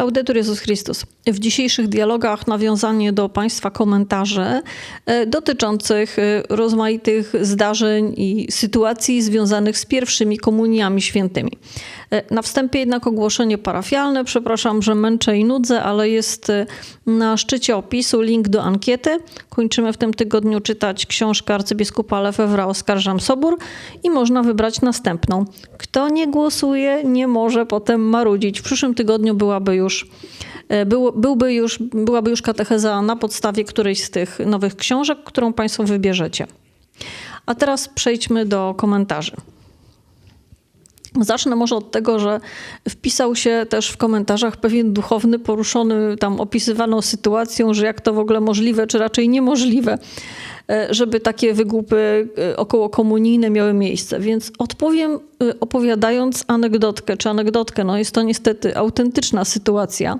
Laudetur Jezus Chrystus. W dzisiejszych dialogach nawiązanie do Państwa komentarzy e, dotyczących e, rozmaitych zdarzeń i sytuacji związanych z pierwszymi komuniami świętymi. E, na wstępie jednak ogłoszenie parafialne. Przepraszam, że męczę i nudzę, ale jest na szczycie opisu link do ankiety. Kończymy w tym tygodniu czytać książkę arcybiskupa Lefebvra Oskarżam Sobór i można wybrać następną. Kto nie głosuje, nie może potem marudzić. W przyszłym tygodniu byłaby już, e, był, byłby już, byłaby już katecheza na podstawie którejś z tych nowych książek, którą Państwo wybierzecie. A teraz przejdźmy do komentarzy. Zacznę może od tego, że wpisał się też w komentarzach pewien duchowny poruszony tam opisywaną sytuacją, że jak to w ogóle możliwe, czy raczej niemożliwe, e, żeby takie wygłupy e, około komunijne miały miejsce. Więc odpowiem e, opowiadając anegdotkę, czy anegdotkę, no jest to niestety autentyczna sytuacja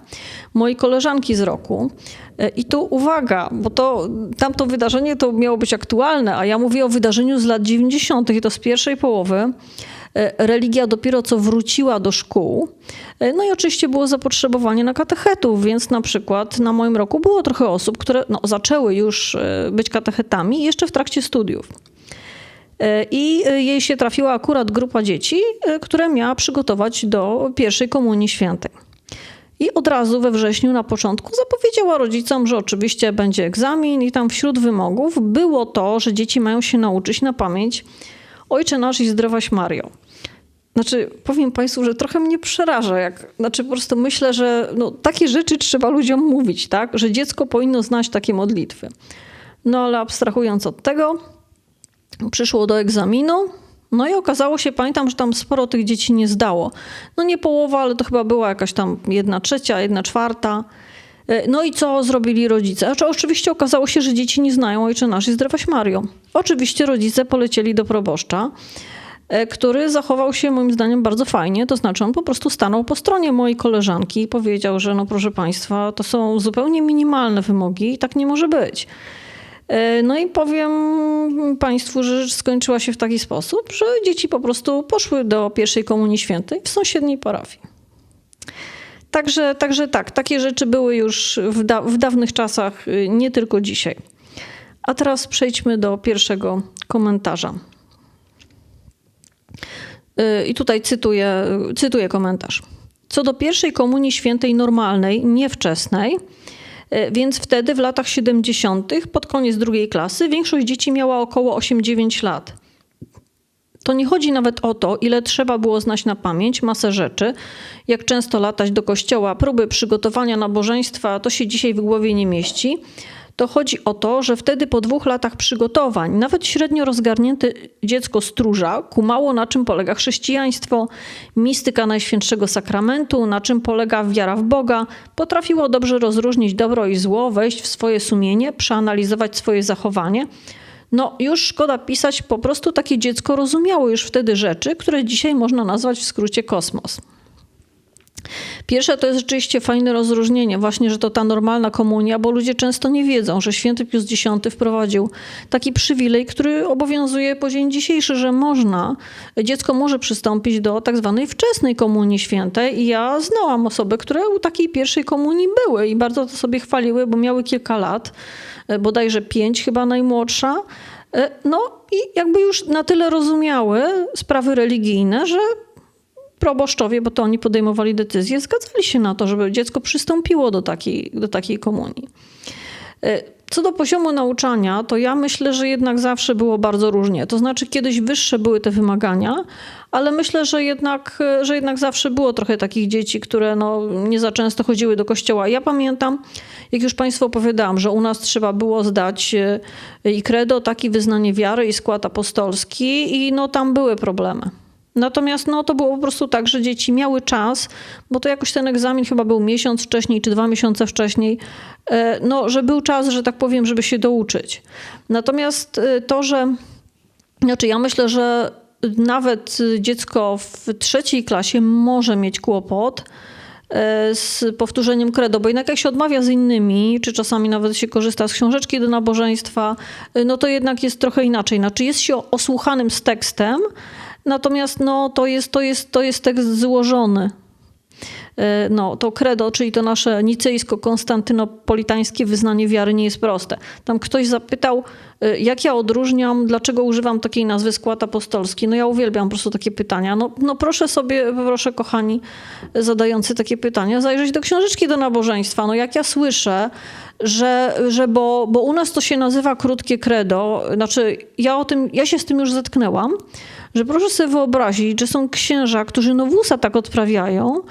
mojej koleżanki z roku. I tu uwaga, bo to tamto wydarzenie to miało być aktualne, a ja mówię o wydarzeniu z lat 90. i to z pierwszej połowy. E, religia dopiero co wróciła do szkół. E, no i oczywiście było zapotrzebowanie na katechetów, więc na przykład na moim roku było trochę osób, które no, zaczęły już e, być katechetami jeszcze w trakcie studiów. I jej się trafiła akurat grupa dzieci, które miała przygotować do pierwszej komunii świętej. I od razu we wrześniu na początku zapowiedziała rodzicom, że oczywiście będzie egzamin, i tam wśród wymogów było to, że dzieci mają się nauczyć na pamięć Ojcze nasz i zdrowaś Mario. Znaczy, powiem Państwu, że trochę mnie przeraża. Jak, znaczy, po prostu myślę, że no, takie rzeczy trzeba ludziom mówić, tak? Że dziecko powinno znać takie modlitwy. No ale abstrahując od tego, przyszło do egzaminu. No i okazało się, pamiętam, że tam sporo tych dzieci nie zdało. No nie połowa, ale to chyba była jakaś tam jedna trzecia, jedna czwarta. E, no i co zrobili rodzice? Znaczy, oczywiście okazało się, że dzieci nie znają Ojcze Nasz i Zdrowaś Mario. Oczywiście rodzice polecieli do proboszcza, który zachował się moim zdaniem bardzo fajnie. To znaczy on po prostu stanął po stronie mojej koleżanki i powiedział, że no proszę Państwa, to są zupełnie minimalne wymogi i tak nie może być. E, no i powiem Państwu, że rzecz skończyła się w taki sposób, że dzieci po prostu poszły do pierwszej komunii świętej w sąsiedniej parafii. Także, także tak, takie rzeczy były już w, da w dawnych czasach, y, nie tylko dzisiaj. A teraz przejdźmy do pierwszego komentarza. Y, I tutaj cytuję, cytuję komentarz. Co do pierwszej komunii świętej normalnej, niewczesnej, y, więc wtedy w latach 70., pod koniec drugiej klasy, większość dzieci miała około 8-9 lat. To nie chodzi nawet o to, ile trzeba było znać na pamięć masę rzeczy, jak często latać do kościoła, próby przygotowania nabożeństwa, to się dzisiaj w głowie nie mieści. To chodzi o to, że wtedy po dwóch latach przygotowań, nawet średnio rozgarnięte dziecko stróża kumało, na czym polega chrześcijaństwo, mistyka Najświętszego Sakramentu, na czym polega wiara w Boga, potrafiło dobrze rozróżnić dobro i zło, wejść w swoje sumienie, przeanalizować swoje zachowanie – no już szkoda pisać, po prostu takie dziecko rozumiało już wtedy rzeczy, które dzisiaj można nazwać w skrócie kosmos. Pierwsze to jest rzeczywiście fajne rozróżnienie, właśnie, że to ta normalna komunia, bo ludzie często nie wiedzą, że święty Pius X wprowadził taki przywilej, który obowiązuje po dzień dzisiejszy, że można, dziecko może przystąpić do tak zwanej wczesnej komunii świętej i ja znałam osoby, które u takiej pierwszej komunii były i bardzo to sobie chwaliły, bo miały kilka lat E, bodajże pięć chyba najmłodsza. E, no i jakby już na tyle rozumiały sprawy religijne, że proboszczowie, bo to oni podejmowali decyzje, zgadzali się na to, żeby dziecko przystąpiło do takiej, do takiej komunii. E, co do poziomu nauczania, to ja myślę, że jednak zawsze było bardzo różnie. To znaczy, kiedyś wyższe były te wymagania, ale myślę, że jednak, że jednak zawsze było trochę takich dzieci, które no, nie za często chodziły do kościoła. Ja pamiętam, jak już Państwu opowiadałam, że u nas trzeba było zdać e, i credo, taki wyznanie wiary i skład apostolski i no, tam były problemy. Natomiast no, to było po prostu tak, że dzieci miały czas, bo to jakoś ten egzamin chyba był miesiąc wcześniej czy dwa miesiące wcześniej, e, no, że był czas, że tak powiem, żeby się douczyć. Natomiast e, to, że znaczy ja myślę, że nawet dziecko w trzeciej klasie może mieć kłopot e, z powtórzeniem credo, bo jednak jak się odmawia z innymi, czy czasami nawet się korzysta z książeczki do nabożeństwa, no to jednak jest trochę inaczej. Znaczy jest się osłuchanym z tekstem, Natomiast no, to, jest, to, jest, to jest tekst złożony. E, no, to credo, czyli to nasze nicejsko-konstantynopolitańskie wyznanie wiary nie jest proste. Tam ktoś zapytał, e, jak ja odróżniam, dlaczego używam takiej nazwy skład apostolski. No ja uwielbiam po prostu takie pytania. No, no proszę sobie, proszę kochani zadający takie pytania, zajrzeć do książeczki do nabożeństwa. No jak ja słyszę, że, że bo, bo u nas to się nazywa krótkie credo, znaczy ja o tym, ja się z tym już zetknęłam, że proszę sobie wyobrazić, że są księża, którzy nowusa tak odprawiają,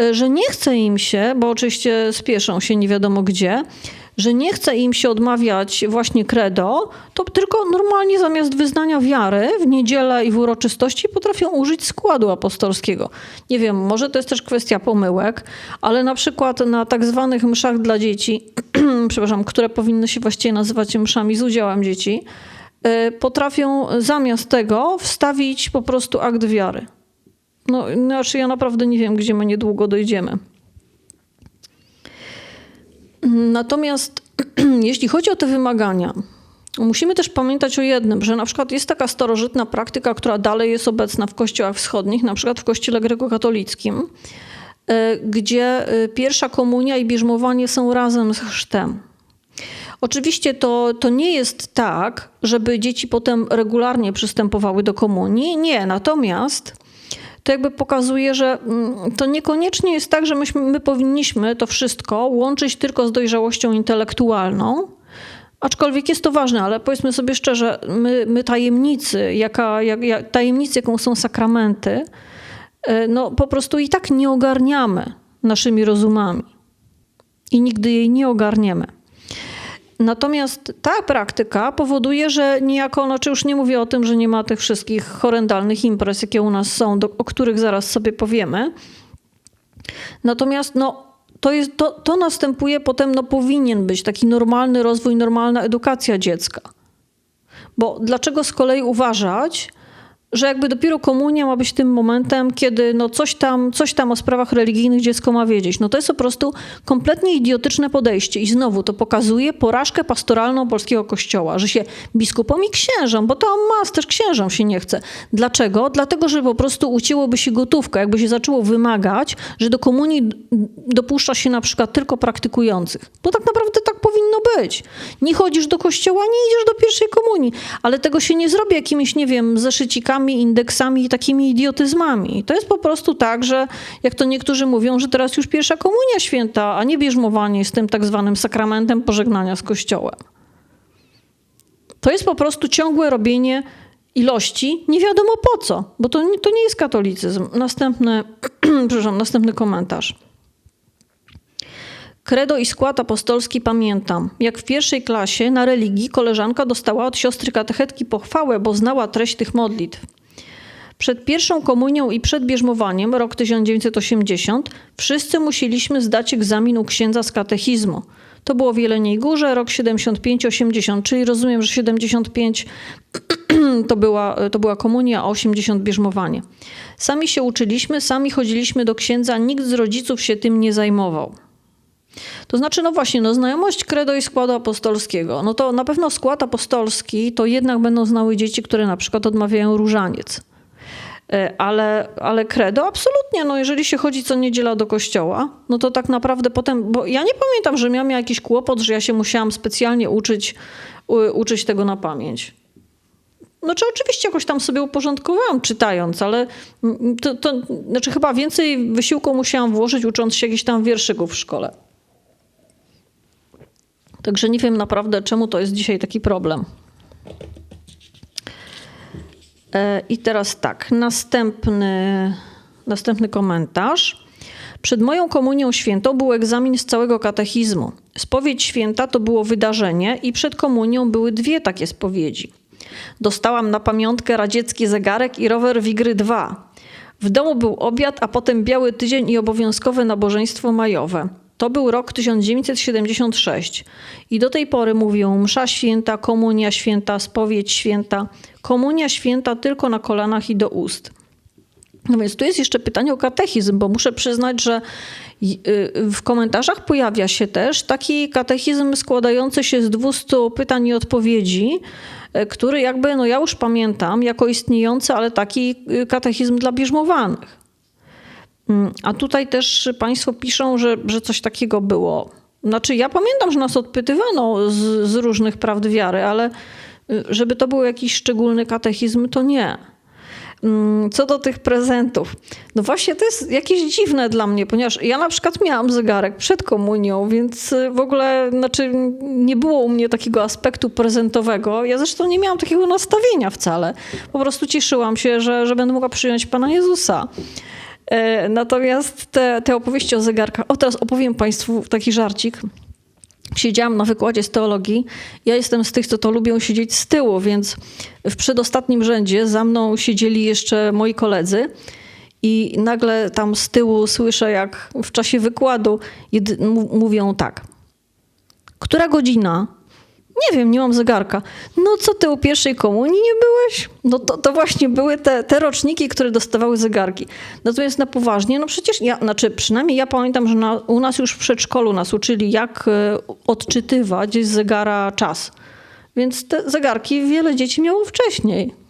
e, że nie chce im się, bo oczywiście spieszą się nie wiadomo gdzie, że nie chce im się odmawiać właśnie credo, to tylko normalnie zamiast wyznania wiary w niedzielę i w uroczystości potrafią użyć składu apostolskiego. Nie wiem, może to jest też kwestia pomyłek, ale na przykład na tak zwanych mszach dla dzieci, przepraszam, które powinny się właściwie nazywać mszami z udziałem dzieci, potrafią zamiast tego wstawić po prostu akt wiary. No, znaczy ja naprawdę nie wiem, gdzie my niedługo dojdziemy. Natomiast jeśli chodzi o te wymagania, musimy też pamiętać o jednym, że na przykład jest taka starożytna praktyka, która dalej jest obecna w kościołach wschodnich, na przykład w kościele grekokatolickim, y, gdzie y, pierwsza komunia i bierzmowanie są razem z chrztem. Oczywiście to, to nie jest tak, żeby dzieci potem regularnie przystępowały do komunii. Nie, natomiast to jakby pokazuje, że mm, to niekoniecznie jest tak, że myśmy, my powinniśmy to wszystko łączyć tylko z dojrzałością intelektualną. Aczkolwiek jest to ważne, ale powiedzmy sobie szczerze, my, my tajemnicy, jaka, jak, jak, tajemnicy, jaką są sakramenty, e, no po prostu i tak nie ogarniamy naszymi rozumami. I nigdy jej nie ogarniemy. Natomiast ta praktyka powoduje, że niejako, znaczy już nie mówię o tym, że nie ma tych wszystkich horrendalnych imprez, jakie u nas są, do, o których zaraz sobie powiemy. Natomiast no, to, jest, to, to następuje potem, no powinien być taki normalny rozwój, normalna edukacja dziecka. Bo dlaczego z kolei uważać, że jakby dopiero komunia ma być tym momentem, kiedy no coś, tam, coś tam o sprawach religijnych dziecko ma wiedzieć. No to jest po prostu kompletnie idiotyczne podejście i znowu to pokazuje porażkę pastoralną polskiego kościoła, że się biskupom i księżom, bo to mas też księżom się nie chce. Dlaczego? Dlatego, że po prostu ucięłoby się gotówka, jakby się zaczęło wymagać, że do komunii dopuszcza się na przykład tylko praktykujących. Bo tak naprawdę tak powinno być. Nie chodzisz do kościoła, nie idziesz do pierwszej komunii, ale tego się nie zrobi jakimiś, nie wiem, zeszycikami indeksami i takimi idiotyzmami. To jest po prostu tak, że jak to niektórzy mówią, że teraz już pierwsza komunia święta, a nie bierzmowanie z tym tak zwanym sakramentem pożegnania z Kościołem. To jest po prostu ciągłe robienie ilości, nie wiadomo po co, bo to, to nie jest katolicyzm. Następny, przepraszam, następny komentarz. Kredo i skład apostolski pamiętam. Jak w pierwszej klasie na religii koleżanka dostała od siostry katechetki pochwałę, bo znała treść tych modlitw. Przed pierwszą komunią i przed bierzmowaniem, rok 1980, wszyscy musieliśmy zdać egzamin u księdza z katechizmu. To było w Jeleniej Górze, rok 75-80, czyli rozumiem, że 75 to była, to była komunia, a 80 bierzmowanie. Sami się uczyliśmy, sami chodziliśmy do księdza, nikt z rodziców się tym nie zajmował. To znaczy, no właśnie, no znajomość credo i składu apostolskiego. No to na pewno skład apostolski to jednak będą znały dzieci, które na przykład odmawiają różaniec. E, ale, ale credo absolutnie, no jeżeli się chodzi co niedziela do kościoła, no to tak naprawdę potem, bo ja nie pamiętam, że miałam jakiś kłopot, że ja się musiałam specjalnie uczyć, uczyć tego na pamięć. No czy oczywiście jakoś tam sobie uporządkowałam czytając, ale to, to znaczy chyba więcej wysiłku musiałam włożyć ucząc się jakichś tam wierszyków w szkole. Także nie wiem naprawdę, czemu to jest dzisiaj taki problem. E, I teraz tak, następny, następny komentarz. Przed moją komunią świętą był egzamin z całego katechizmu. Spowiedź święta to było wydarzenie i przed komunią były dwie takie spowiedzi. Dostałam na pamiątkę radziecki zegarek i rower Wigry 2. W domu był obiad, a potem biały tydzień i obowiązkowe nabożeństwo majowe. To był rok 1976 i do tej pory mówią msza święta, komunia święta, spowiedź święta. Komunia święta tylko na kolanach i do ust. No więc tu jest jeszcze pytanie o katechizm, bo muszę przyznać, że y, w komentarzach pojawia się też taki katechizm składający się z 200 pytań i odpowiedzi, y, który jakby, no ja już pamiętam, jako istniejący, ale taki y, katechizm dla bierzmowanych. Mm, a tutaj też Państwo piszą, że, że coś takiego było. Znaczy, ja pamiętam, że nas odpytywano z, z różnych prawd wiary, ale y, żeby to był jakiś szczególny katechizm, to nie. Mm, co do tych prezentów, no właśnie to jest jakieś dziwne dla mnie, ponieważ ja na przykład miałam zegarek przed komunią, więc y, w ogóle znaczy, nie było u mnie takiego aspektu prezentowego. Ja zresztą nie miałam takiego nastawienia wcale. Po prostu cieszyłam się, że, że będę mogła przyjąć Pana Jezusa. E, natomiast te, te opowieści o zegarkach. O, teraz opowiem Państwu taki żarcik. Siedziałam na wykładzie z teologii. Ja jestem z tych, co to lubią siedzieć z tyłu, więc w przedostatnim rzędzie za mną siedzieli jeszcze moi koledzy. I nagle tam z tyłu słyszę, jak w czasie wykładu mówią tak. Która godzina? Nie wiem, nie mam zegarka. No co ty u pierwszej komunii nie byłeś? No to, to właśnie były te, te roczniki, które dostawały zegarki. Natomiast na poważnie, no przecież ja, znaczy przynajmniej ja pamiętam, że na, u nas już w przedszkolu nas uczyli, jak e, odczytywać z zegara czas. Więc te zegarki wiele dzieci miało wcześniej.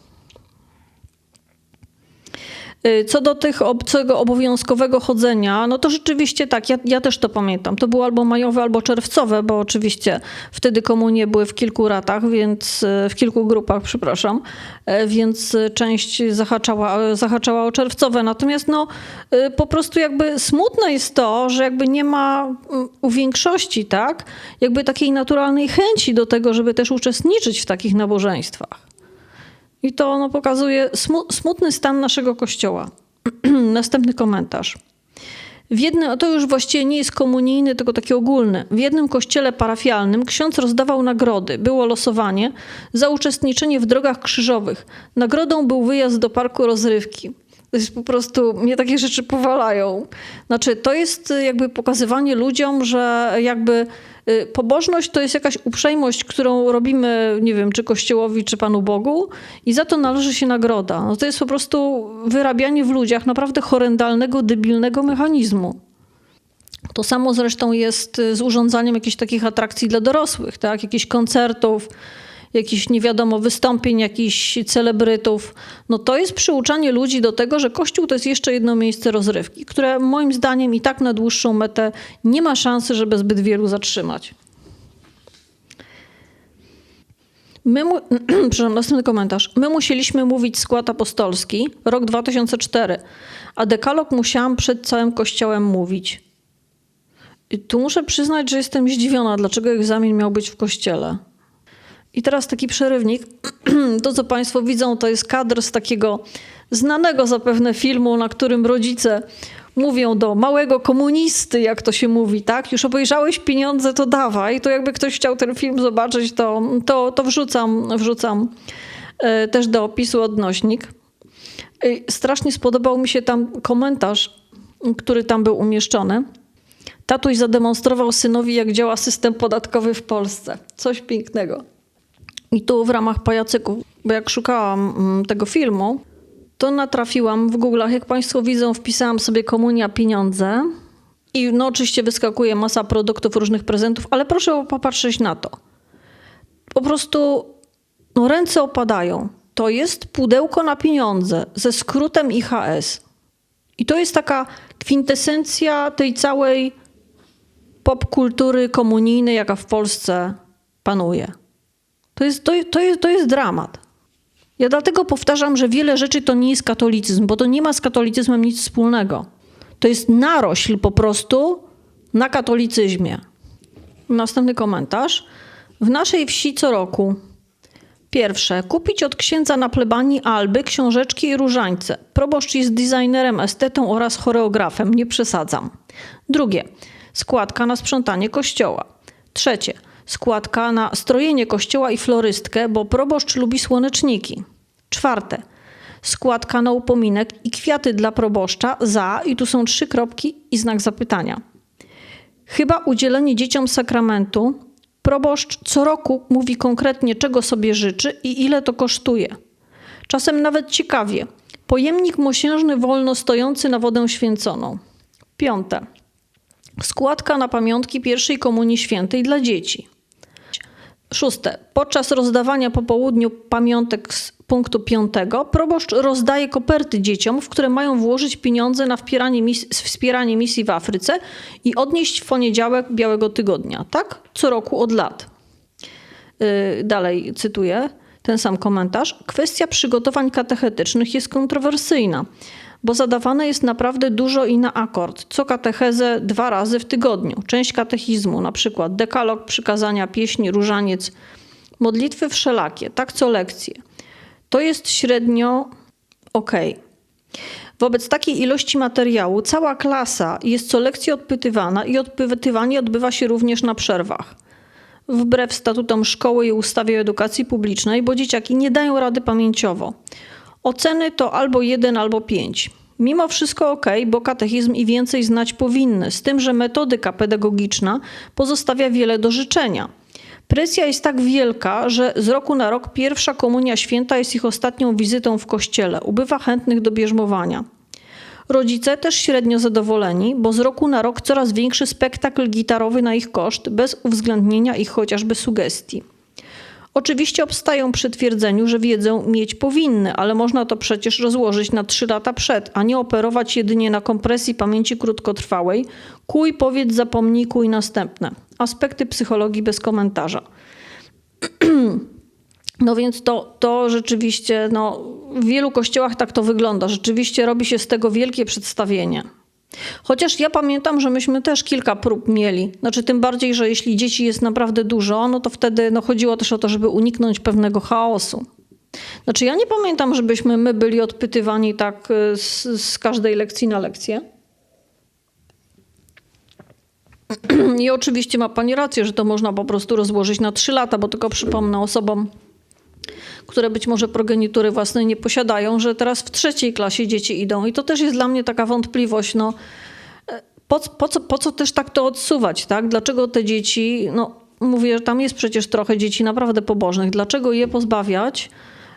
Y, co do tych tego obowiązkowego chodzenia, no to rzeczywiście tak, ja, ja, też to pamiętam. To było albo majowe, albo czerwcowe, bo oczywiście wtedy komunie były w kilku ratach, więc y, w kilku grupach, przepraszam, y, więc część zahaczała, zahaczała o czerwcowe. Natomiast no, po prostu jakby smutne jest to, że jakby nie ma u większości, tak, jakby takiej naturalnej chęci do tego, żeby też uczestniczyć w takich nabożeństwach. I to no, pokazuje smutny stan naszego kościoła. Następny komentarz. W jednym, to już właściwie nie jest komunijny, tylko taki ogólny. W jednym kościele parafialnym ksiądz rozdawał nagrody. Było losowanie za uczestniczenie w drogach krzyżowych. Nagrodą był wyjazd do parku rozrywki. To jest po prostu, mnie takie rzeczy powalają. Znaczy, to jest jakby pokazywanie ludziom, że jakby Y, pobożność to jest jakaś uprzejmość, którą robimy, nie wiem, czy Kościołowi, czy Panu Bogu i za to należy się nagroda. No to jest po prostu wyrabianie w ludziach naprawdę horrendalnego, debilnego mechanizmu. To samo zresztą jest z urządzaniem jakichś takich atrakcji dla dorosłych, tak? jakichś koncertów, jakichś nie wiadomo wystąpień jakichś celebrytów, no to jest przyuczanie ludzi do tego, że Kościół to jest jeszcze jedno miejsce rozrywki, które moim zdaniem i tak na dłuższą metę nie ma szansy, żeby zbyt wielu zatrzymać. My mu... Przepraszam, następny komentarz. My musieliśmy mówić skład apostolski, rok 2004, a dekalog musiałam przed całym kościołem mówić. I tu muszę przyznać, że jestem zdziwiona, dlaczego egzamin miał być w kościele. I teraz taki przerywnik. To, co Państwo widzą, to jest kadr z takiego znanego zapewne filmu, na którym rodzice mówią do małego komunisty, jak to się mówi, tak? Już obejrzałeś pieniądze, to dawaj. To jakby ktoś chciał ten film zobaczyć, to, to, to wrzucam, wrzucam e, też do opisu odnośnik. E, strasznie spodobał mi się tam komentarz, który tam był umieszczony. Tatuś zademonstrował synowi, jak działa system podatkowy w Polsce. Coś pięknego. I tu w ramach pajacyków, bo jak szukałam mm, tego filmu, to natrafiłam w Google'ach, jak Państwo widzą, wpisałam sobie komunia pieniądze i no oczywiście wyskakuje masa produktów, różnych prezentów, ale proszę popatrzeć na to. Po prostu no, ręce opadają. To jest pudełko na pieniądze ze skrótem IHS. I to jest taka kwintesencja tej całej popkultury komunijnej, jaka w Polsce panuje. To jest, to, to, jest, to jest dramat. Ja dlatego powtarzam, że wiele rzeczy to nie jest katolicyzm, bo to nie ma z katolicyzmem nic wspólnego. To jest narośl po prostu na katolicyzmie. Następny komentarz. W naszej wsi co roku Pierwsze, kupić od księdza na plebanii alby, książeczki i różańce. Proboszcz jest designerem, estetą oraz choreografem, nie przesadzam. Drugie, składka na sprzątanie kościoła. Trzecie, składka na strojenie kościoła i florystkę, bo proboszcz lubi słoneczniki. Czwarte, składka na upominek i kwiaty dla proboszcza za, i tu są trzy kropki i znak zapytania. Chyba udzielenie dzieciom sakramentu, proboszcz co roku mówi konkretnie, czego sobie życzy i ile to kosztuje. Czasem nawet ciekawie. Pojemnik mosiężny wolno stojący na wodę święconą. Piąte. Składka na pamiątki pierwszej komunii świętej dla dzieci. Szóste. Podczas rozdawania po południu pamiątek z punktu piątego proboszcz rozdaje koperty dzieciom, w które mają włożyć pieniądze na wspieranie, mis wspieranie misji w Afryce i odnieść w poniedziałek Białego Tygodnia. Tak? Co roku od lat. Yy, dalej cytuję ten sam komentarz. Kwestia przygotowań katechetycznych jest kontrowersyjna, bo zadawane jest naprawdę dużo i na akord. Co katechezę dwa razy w tygodniu. Część katechizmu, na przykład dekalog, przykazania, pieśni, różaniec, modlitwy wszelakie, tak co lekcje. To jest średnio ok. Wobec takiej ilości materiału cała klasa jest co lekcje odpytywana i odpytywanie odbywa się również na przerwach wbrew statutom szkoły i ustawie o edukacji publicznej, bo dzieciaki nie dają rady pamięciowo. Oceny to albo jeden, albo pięć. Mimo wszystko ok, bo katechizm i więcej znać powinny, z tym, że metodyka pedagogiczna pozostawia wiele do życzenia. Presja jest tak wielka, że z roku na rok pierwsza komunia święta jest ich ostatnią wizytą w kościele. Ubywa chętnych do bierzmowania. Rodzice też średnio zadowoleni, bo z roku na rok coraz większy spektakl gitarowy na ich koszt, bez uwzględnienia ich chociażby sugestii. Oczywiście obstają przy twierdzeniu, że wiedzę mieć powinny, ale można to przecież rozłożyć na trzy lata przed, a nie operować jedynie na kompresji pamięci krótkotrwałej. Kuj, powiedz, zapomnij, kuj następne. Aspekty psychologii bez komentarza. No więc to, to rzeczywiście, no, w wielu kościołach tak to wygląda. Rzeczywiście robi się z tego wielkie przedstawienie. Chociaż ja pamiętam, że myśmy też kilka prób mieli. Znaczy, tym bardziej, że jeśli dzieci jest naprawdę dużo, no to wtedy no, chodziło też o to, żeby uniknąć pewnego chaosu. Znaczy, ja nie pamiętam, żebyśmy my byli odpytywani tak y, z, z każdej lekcji na lekcję. I oczywiście ma Pani rację, że to można po prostu rozłożyć na trzy lata, bo tylko przypomnę osobom, które być może progenitury własnej nie posiadają, że teraz w trzeciej klasie dzieci idą. I to też jest dla mnie taka wątpliwość, no, po, po, co, po co też tak to odsuwać, tak? Dlaczego te dzieci, no mówię, że tam jest przecież trochę dzieci naprawdę pobożnych, dlaczego je pozbawiać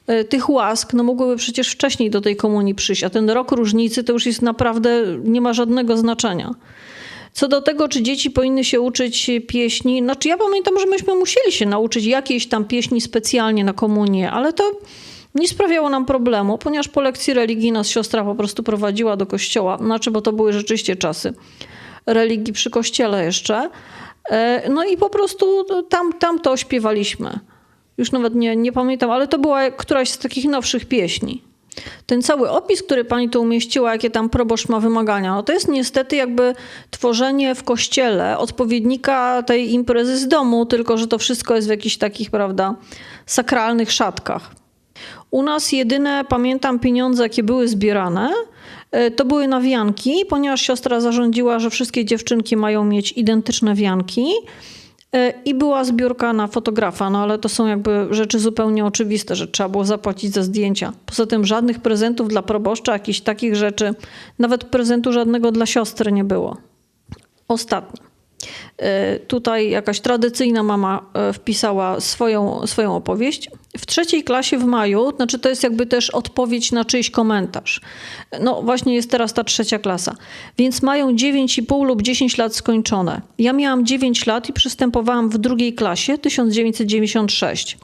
e, tych łask, no mogłyby przecież wcześniej do tej komunii przyjść, a ten rok różnicy to już jest naprawdę, nie ma żadnego znaczenia. Co do tego, czy dzieci powinny się uczyć pieśni, znaczy ja pamiętam, że myśmy musieli się nauczyć jakiejś tam pieśni specjalnie na komunię, ale to nie sprawiało nam problemu, ponieważ po lekcji religii nas siostra po prostu prowadziła do kościoła, znaczy, bo to były rzeczywiście czasy religii przy kościele jeszcze. E, no i po prostu tam, tam to śpiewaliśmy. Już nawet nie, nie pamiętam, ale to była któraś z takich nowszych pieśni. Ten cały opis, który pani tu umieściła, jakie tam proboszcz ma wymagania, no to jest niestety jakby tworzenie w kościele odpowiednika tej imprezy z domu, tylko że to wszystko jest w jakichś takich, prawda, sakralnych szatkach. U nas jedyne, pamiętam, pieniądze, jakie były zbierane, e, to były na wianki, ponieważ siostra zarządziła, że wszystkie dziewczynki mają mieć identyczne wianki. E, I była zbiórka na fotografa, no ale to są jakby rzeczy zupełnie oczywiste, że trzeba było zapłacić za zdjęcia. Poza tym żadnych prezentów dla proboszcza, jakichś takich rzeczy, nawet prezentu żadnego dla siostry nie było. Ostatni. E, tutaj jakaś tradycyjna mama e, wpisała swoją, swoją opowieść. W trzeciej klasie w maju, znaczy to jest jakby też odpowiedź na czyjś komentarz. No właśnie jest teraz ta trzecia klasa. Więc mają 9,5 lub 10 lat skończone. Ja miałam 9 lat i przystępowałam w drugiej klasie 1996.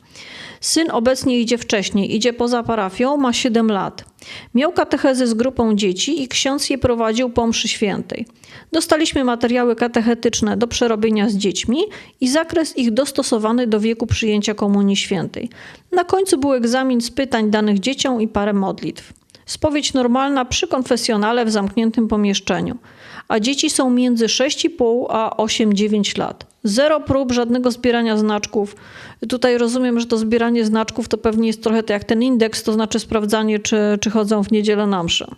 Syn obecnie idzie wcześniej, idzie poza parafią, ma 7 lat. Miał katechezy z grupą dzieci i ksiądz je prowadził po mszy świętej. Dostaliśmy materiały katechetyczne do przerobienia z dziećmi i zakres ich dostosowany do wieku przyjęcia Komunii Świętej. Na końcu był egzamin z pytań danych dzieciom i parę modlitw. Spowiedź normalna przy konfesjonale w zamkniętym pomieszczeniu, a dzieci są między 6,5 a 8-9 lat. Zero prób, żadnego zbierania znaczków. Tutaj rozumiem, że to zbieranie znaczków to pewnie jest trochę tak jak ten indeks, to znaczy sprawdzanie, czy, czy chodzą w niedzielę na mszę.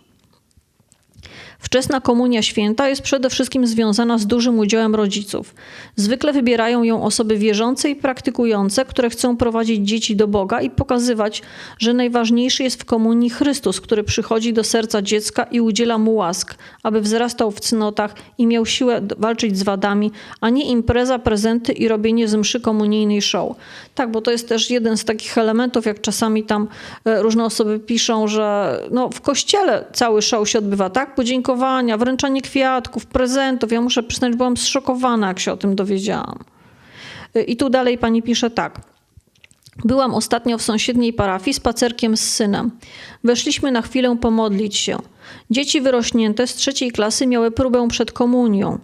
Wczesna komunia święta jest przede wszystkim związana z dużym udziałem rodziców. Zwykle wybierają ją osoby wierzące i praktykujące, które chcą prowadzić dzieci do Boga i pokazywać, że najważniejszy jest w komunii Chrystus, który przychodzi do serca dziecka i udziela mu łask, aby wzrastał w cnotach i miał siłę walczyć z wadami, a nie impreza, prezenty i robienie z mszy komunijnej show. Tak, bo to jest też jeden z takich elementów, jak czasami tam e, różne osoby piszą, że no, w kościele cały show się odbywa, tak? Podziękowanie podziękowania, wręczanie kwiatków, prezentów. Ja muszę przyznać, byłam zszokowana, jak się o tym dowiedziałam. Y, I tu dalej pani pisze tak. Byłam ostatnio w sąsiedniej parafii spacerkiem z synem. Weszliśmy na chwilę pomodlić się. Dzieci wyrośnięte z trzeciej klasy miały próbę przed komunią.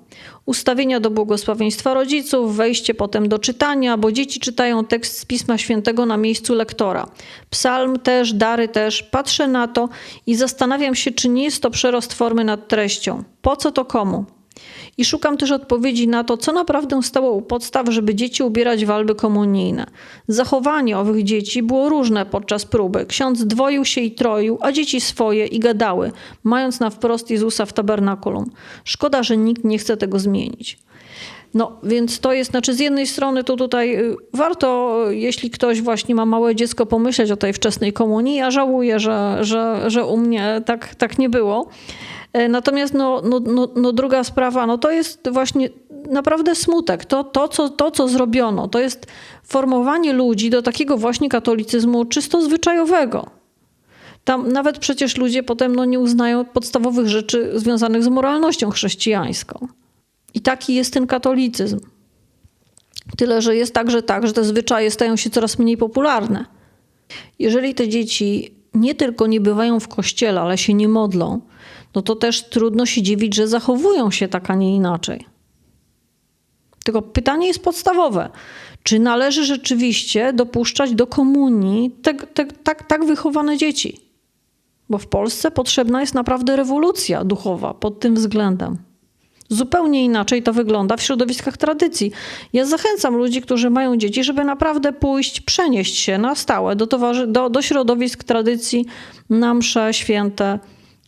Ustawienia do błogosławieństwa rodziców, wejście potem do czytania, bo dzieci czytają tekst z Pisma Świętego na miejscu lektora. Psalm też, dary też. Patrzę na to i zastanawiam się, czy nie jest to przerost formy nad treścią. Po co to komu? I szukam też odpowiedzi na to, co naprawdę stało u podstaw, żeby dzieci ubierać w alby komunijne. Zachowanie owych dzieci było różne podczas próby. Ksiądz dwoił się i troił, a dzieci swoje i gadały, mając na wprost Jezusa w tabernakulum. Szkoda, że nikt nie chce tego zmienić. No, więc to jest, znaczy z jednej strony to tutaj y, warto, jeśli ktoś właśnie ma małe dziecko, pomyśleć o tej wczesnej komunii. Ja żałuję, że, że, że u mnie tak, tak nie było. E, Natomiast no, no, no, no druga sprawa, no to jest właśnie naprawdę smutek. To, to, co, to, co zrobiono, to jest formowanie ludzi do takiego właśnie katolicyzmu czysto zwyczajowego. Tam nawet przecież ludzie potem no, nie uznają podstawowych rzeczy związanych z moralnością chrześcijańską. I taki jest ten katolicyzm. Tyle, że jest także tak, że te zwyczaje stają się coraz mniej popularne. Jeżeli te dzieci nie tylko nie bywają w kościele, ale się nie modlą, no to też trudno się dziwić, że zachowują się tak, a nie inaczej. Tylko pytanie jest podstawowe. Czy należy rzeczywiście dopuszczać do komunii tak, tak, tak, tak wychowane dzieci? Bo w Polsce potrzebna jest naprawdę rewolucja duchowa pod tym względem. Zupełnie inaczej to wygląda w środowiskach tradycji. Ja zachęcam ludzi, którzy mają dzieci, żeby naprawdę pójść, przenieść się na stałe do, towarzy- do, do środowisk tradycji na msze święte,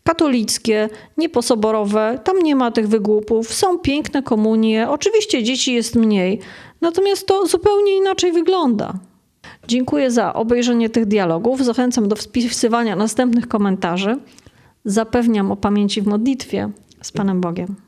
katolickie, nieposoborowe. Tam nie ma tych wygłupów. Są piękne komunie. Oczywiście dzieci jest mniej, natomiast to zupełnie inaczej wygląda. Dziękuję za obejrzenie tych dialogów. Zachęcam do wpisywania następnych komentarzy. Zapewniam o pamięci w modlitwie z Panem Bogiem.